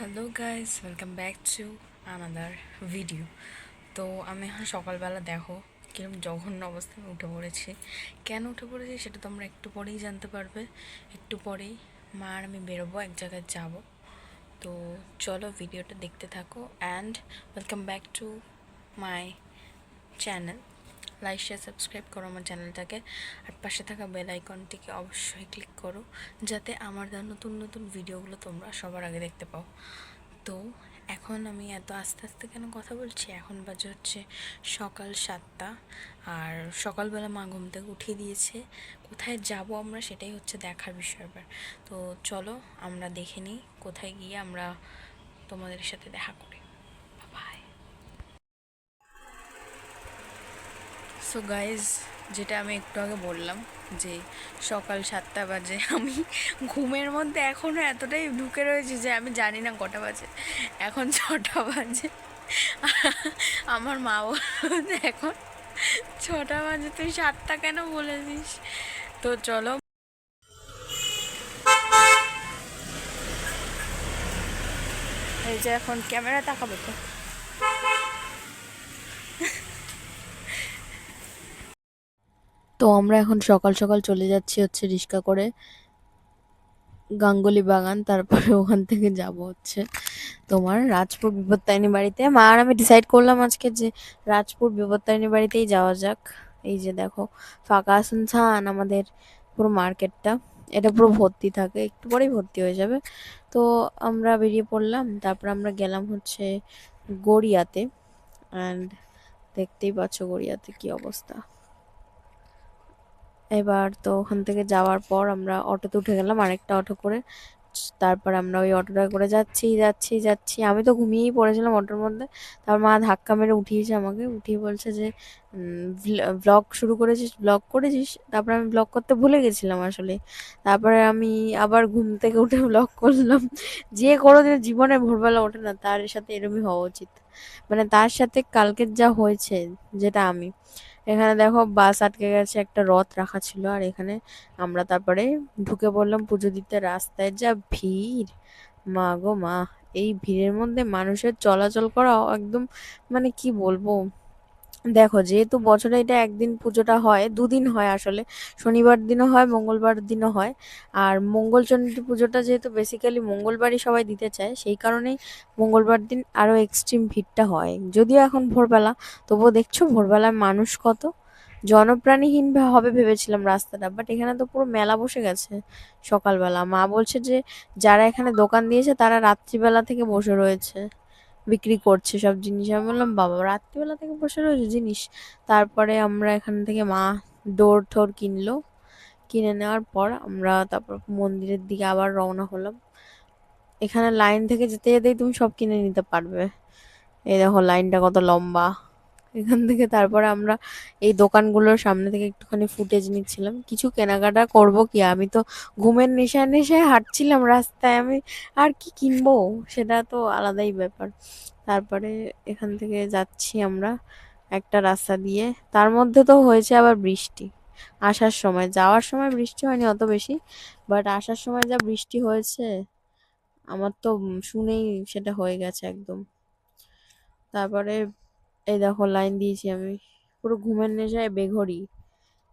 Hello guys welcome back to another video তো আমি এখন সকালবেলা দেখো কীরকম জঘন্য অবস্থায় উঠে পড়েছি। কেন উঠে পড়েছি সেটা তোমরা একটু পরেই জানতে পারবে। একটু পরেই মা আর আমি বেরোবো, এক জায়গায় যাব। তো চলো ভিডিওটা দেখতে থাকো and welcome back to my channel like share subscribe করো আমার চ্যানেলটাকে। আর পাশে থাকা বেল আইকনটিকে অবশ্যই ক্লিক করো, যাতে আমার দেওয়া নতুন নতুন ভিডিওগুলো তোমরা সবার আগে দেখতে পাও। তো এখন আমি এত আস্তে আস্তে কেন কথা বলছি? এখন বাজে হচ্ছে সকাল সাতটা। আর সকালবেলা মা ঘুম থেকে উঠিয়ে দিয়েছে। কোথায় যাব আমরা সেটাই হচ্ছে দেখার বিষয় তো চলো আমরা দেখে নিই কোথায় গিয়ে আমরা তোমাদের সাথে দেখা সো গাইজ যেটা আমি একটু আগে বললাম যে সকাল সাতটা বাজে, আমি ঘুমের মধ্যে এখনও এতটাই ঢুকে রয়েছি যে আমি জানি না কটা বাজে। এখন ছটা বাজে। আমার মা বলল যে এখন ছটা বাজে, তুই সাতটা কেন বলেছিস তো চলো। এই যে এখন ক্যামেরা তাকাবে তো। তো আমরা এখন সকাল সকাল চলে যাচ্ছি হচ্ছে রিক্সা করে গাঙ্গুলি বাগান, তারপরে ওখান থেকে যাব হচ্ছে তোমার রাজপুর বিপত্তারিণী বাড়িতে। মা আর আমি ডিসাইড করলাম আজকে যে রাজপুর বিপত্তারিণী বাড়িতেই যাওয়া যাক। এই যে দেখো, ফাঁকা ছান আমাদের পুরো মার্কেটটা। এটা পুরো ভর্তি থাকে, একটু পরেই ভর্তি হয়ে যাবে। তো আমরা বেরিয়ে পড়লাম, তারপর আমরা গেলাম হচ্ছে গড়িয়াতে। অ্যান্ড দেখতেই পাচ্ছ গড়িয়াতে কি অবস্থা। এবার তো ওখান থেকে যাওয়ার পর আমরা অটোতে উঠে গেলাম আরেকটা অটো করে। তারপর আমরা ওই অটোটা করে যাচ্ছি যাচ্ছি যাচ্ছি। আমি তো ঘুমিয়েই পড়েছিলাম অটোর মধ্যে। তারপর মা ধাক্কা মেরে উঠিয়েছে আমাকে, উঠিয়ে বলছে যে ব্লগ শুরু করেছিস ব্লগ করেছিস? তারপর আমি ব্লগ করতে ভুলে গেছিলাম আসলে। তারপরে আমি আবার ঘুম থেকে উঠে ব্লগ করলাম। যে কোনোদিন জীবনে ভোরবেলা ওঠে না, তার সাথে এরমই হওয়া উচিত। মানে তার সাথে কালকের যা হয়েছে, যেটা আমি। এখানে দেখো বাস আটকে গেছে, একটা রথ রাখা ছিল আর এখানে আমরা তারপরে ঢুকে পড়লাম পুজো দিতে। রাস্তায় যা ভিড়, মা গো মা, এই ভিড়ের মধ্যে মানুষের চলাচল করা একদম মানে কি বলব? দেখো, যেহেতু বছরে এটা একদিন পুজোটা হয়, দুদিন হয় আসলে। শনিবার দিনও হয়, মঙ্গলবার দিনও হয়। আর মঙ্গলচণ্ডী পুজোটা যেহেতু বেসিক্যালি মঙ্গলবারই সবাই দিতে চায়, সেই কারণেই মঙ্গলবার দিন আরও এক্সট্রিম ভিড়টা হয়। যদিও এখন ভোরবেলা, তবুও দেখছ ভোরবেলায় মানুষ কত? জনপ্রাণীহীন হবে ভেবেছিলাম রাস্তাটা বাট এখানে তো পুরো মেলা বসে গেছে সকালবেলা। মা বলছে যে, যারা এখানে দোকান দিয়েছে, তারা রাত্রিবেলা থেকে বসে রয়েছে। বিক্রি করছে সব জিনিস। আমি বললাম, বাবা, রাত্রিবেলা থেকে বসে রয়েছে জিনিস। তারপরে আমরা এখান থেকে মা ডোর ঠোর কিনলো। কিনে নেওয়ার পর আমরা তারপর মন্দিরের দিকে আবার রওনা হলাম। এখানে লাইন থেকে যেতে যেতেই তুমি সব কিনে নিতে পারবে। এই দেখো, লাইনটা কত লম্বা। এখান থেকে তারপরে আমরা এই দোকানগুলোর সামনে থেকে একটুখানি ফুটেজ নিচ্ছিলাম। কিছু কেনাকাটা করব কি? আমি তো ঘুমের নেশায় নেশায় হাঁটছিলাম রাস্তায়। আমি আর কি কিনবো? সেটা তো আলাদাই ব্যাপার। তারপরে এখান থেকে যাচ্ছি আমরা একটা রাস্তা দিয়ে। তার মধ্যে তো হয়েছে আবার বৃষ্টি। আসার সময়। যাওয়ার সময় বৃষ্টি হয়নি অত বেশি বাট আসার সময় যা বৃষ্টি হয়েছে, আমার তো শুনেই সেটা হয়ে গেছে একদম। তারপরে এই দেখো লাইন দিয়েছি আমি। পুরো ঘুমের নেশায় বেঘরি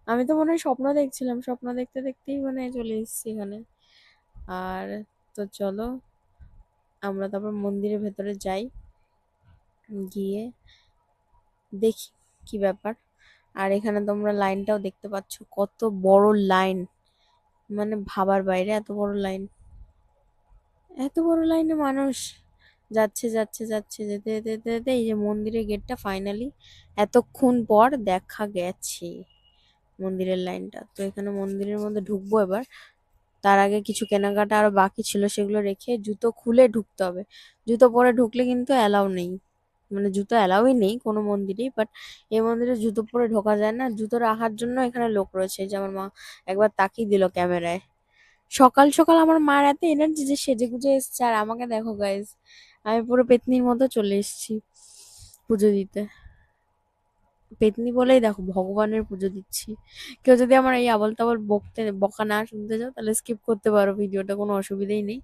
আমি তো মনে হয় স্বপ্ন দেখছিলাম। স্বপ্ন দেখতে দেখতেই মনে চলে এসেছি এখানে। আর তো চলো, আমরা তারপর মন্দিরের ভেতরে যাই। গিয়ে দেখি কি ব্যাপার। আর এখানে তোমরা লাইনটাও দেখতে পাচ্ছ, কত বড় লাইন মানে ভাবার বাইরে এত বড় লাইন এত বড় লাইনে মানুষ। যাচ্ছে যাচ্ছে যাচ্ছে যেতে যেতে যেতে যেতে এই যে মন্দিরের গেটটা ফাইনালি এতক্ষণ পর দেখা গেছে মন্দিরের লাইনটা তো এখানে মন্দিরের মধ্যে ঢুকবো এবার। তার আগে কিছু কেনাকাটা আরও বাকি ছিল, সেগুলো রেখে জুতো খুলে ঢুকতে হবে। জুতো পরে ঢুকলে কিন্তু অ্যালাউ নেই। মানে জুতো অ্যালাউই নেই কোনো মন্দিরেই বাট এই মন্দিরে জুতো পরে ঢোকা যায় না। জুতো রাখার জন্য এখানে লোক রয়েছে। যে আমার মা একবার তাকিয়ে দিল ক্যামেরায়। সকাল সকাল আমার মার এত এনার্জি যে সেজে গুজে এসছে। আর আমাকে দেখো গাইজ আমি পুরো পেতনির মতো চলে এসেছি পুজো দিতে। পেতনি বলেই দেখো ভগবানের পুজো দিচ্ছি। কেউ যদি আমার এই আবল তাবল বকতে, বকা না শুনতে চাও, তাহলে স্কিপ করতে পারো, ভিডিওটা কোনো অসুবিধাই নেই।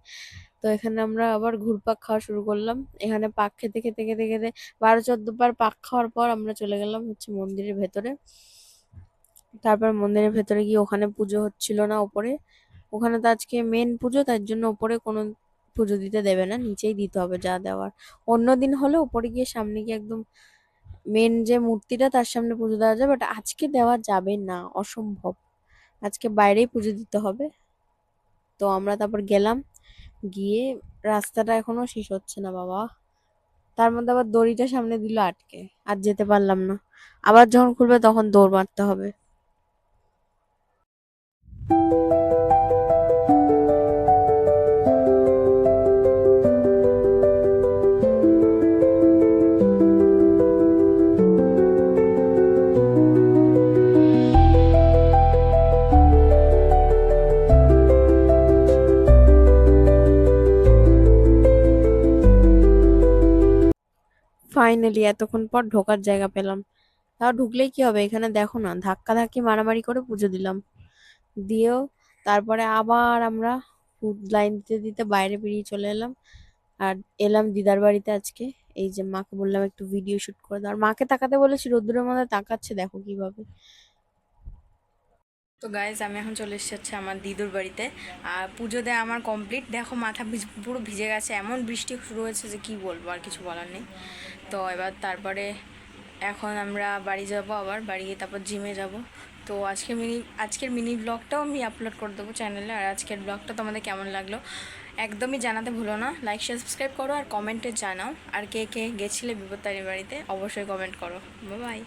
তো এখানে আমরা আবার ঘুরপাক খাওয়া শুরু করলাম। এখানে পাক খেতে খেতে খেতে খেতে বারো চোদ্দ বার পাক খাওয়ার পর আমরা চলে গেলাম হচ্ছে মন্দিরের ভেতরে। তারপর মন্দিরের ভেতরে গিয়ে ওখানে পুজো হচ্ছিল না ওপরে। ওখানে তো আজকে মেন পুজো, তার জন্য ওপরে কোনো পুজো দিতে দেবে না, নিচেই দিতে হবে যা দেওয়ার। অন্য দিন হলে ওপরে গিয়ে সামনে গিয়ে একদম মেন যে মূর্তিটা তার সামনে পুজো দেওয়া যায় বাট আজকে দেওয়া যাবে না, অসম্ভব। আজকে বাইরেই পুজো দিতে হবে। তো আমরা তারপর গেলাম, গিয়ে রাস্তাটা এখনও শেষ হচ্ছে না বাবা। তার মধ্যে আবার দড়িটা সামনে দিল আটকে, আর যেতে পারলাম না। আবার যখন খুলবে তখন দৌড় মারতে হবে। ফাইনালি এতক্ষণ পর ঢোকার জায়গা পেলাম। তাও ঢুকলেই কি হবে? এখানে দেখো না ধাক্কা ধাক্কি মারামারি করে পুজো দিলাম। দিয়েও তারপরে আবার আমরা লাইন দিতে দিতে বাইরে বেরিয়ে চলে এলাম। আর এলাম দিদার বাড়িতে আজকে। এই যে মাকে বললাম একটু ভিডিও শুট করে দাও। আর মাকে তাকাতে বলেছি, রোদ্দুরের মধ্যে তাকাচ্ছে, দেখো কীভাবে। তো গাইজ আমি এখন চলে এসেছি আমার দিদুর বাড়িতে। আর পুজো দেওয়া আমার কমপ্লিট দেখো মাথা পুরো ভিজে গেছে। এমন বৃষ্টি শুরু হয়েছে যে কি বলব, আর কিছু বলার নেই। তো এবার তারপরে এখন আমরা বাড়ি যাব আবার, বাড়ি গিয়ে তারপর জিমে যাব। তো আজকে মিনি আজকের মিনি ব্লগটাও আমি আপলোড করে দেবো চ্যানেলে আর আজকের ব্লগটা তোমাদের কেমন লাগল একদমই জানাতে ভুলো না। লাইক শেয়ার সাবস্ক্রাইব করো আর কমেন্টে জানাও। আর কে কে গেছিলে বিপত্তারি বাড়িতে অবশ্যই কমেন্ট করো। বাই